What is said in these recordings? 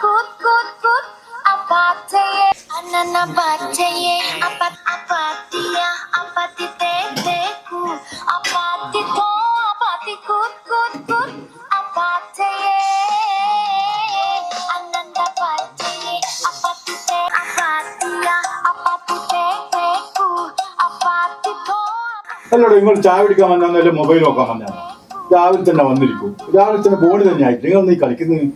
Kut kut kut, apate Anana bachaye, apat apatiya, apati te te ku, apati to, apati kut kut kut, apataye. Ananda bachaye, apati te, apatiya, apati te te ku, apati to. അല്ലടോ നിങ്ങൾ ചായ കുടിക്കാൻ വന്നല്ല mobile നോക്കാൻ വന്നതാണ് രാവിലെ തന്നെ വന്നിരിക്കും. രാവിലെ തന്നെ ബോഡി തന്നെ ആയിട്ട്. നിങ്ങൾ നീ കളിക്കുന്നത്?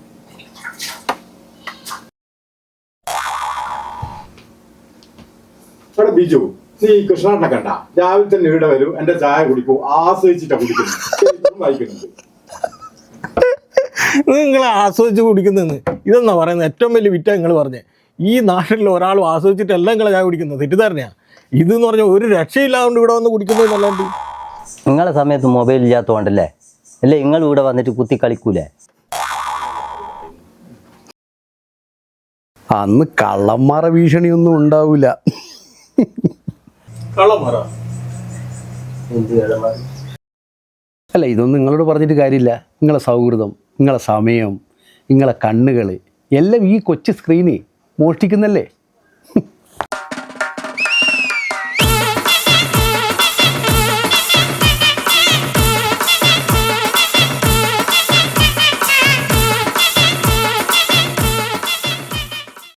ഇവിടെ ബിജു നീ കൃഷ്ണാട്ടനെ കണ്ട. രാവിലെ തന്നെ ഇവിടെ വരും എന്റെ ചായ കുടിക്കും ആസ്വദിച്ചിട്ടാ കുടിക്കുന്നത്. വായിക്കുന്നുണ്ട്. നിങ്ങൾ ആസ്വദിച്ച് കുടിക്കുന്നതെന്ന് ഇതെന്നാ പറയുന്നത്? ഏറ്റവും വലിയ വിറ്റ നിങ്ങൾ പറഞ്ഞേ. ഈ നാട്ടിൽ ഒരാൾ ആസ്വദിച്ചിട്ടല്ല നിങ്ങൾ ചായ കുടിക്കുന്നത്. തെറ്റിദ്ധാരണയാ. ഇതെന്ന് പറഞ്ഞാൽ ഒരു രക്ഷയില്ലാതുകൊണ്ട് ഇവിടെ വന്ന് കുടിക്കുന്നതല്ലാണ്ട് നിങ്ങളെ സമയത്ത് മൊബൈൽ ഇല്ലാത്തതുകൊണ്ടല്ലേ? അല്ലേ? നിങ്ങൾ ഇവിടെ വന്നിട്ട് കുത്തി കളിക്കൂലേ? അന്ന് കള്ളന്മാറ ഭീഷണിയൊന്നും ഉണ്ടാവില്ല അല്ല ഇതൊന്നും നിങ്ങളോട് പറഞ്ഞിട്ട് കാര്യമില്ല. നിങ്ങളെ സൗഹൃദം നിങ്ങളെ സമയം നിങ്ങളെ കണ്ണുകൾ എല്ലാം ഈ കൊച്ചു സ്ക്രീനിൽ മോഷ്ടിക്കുന്നല്ലേ?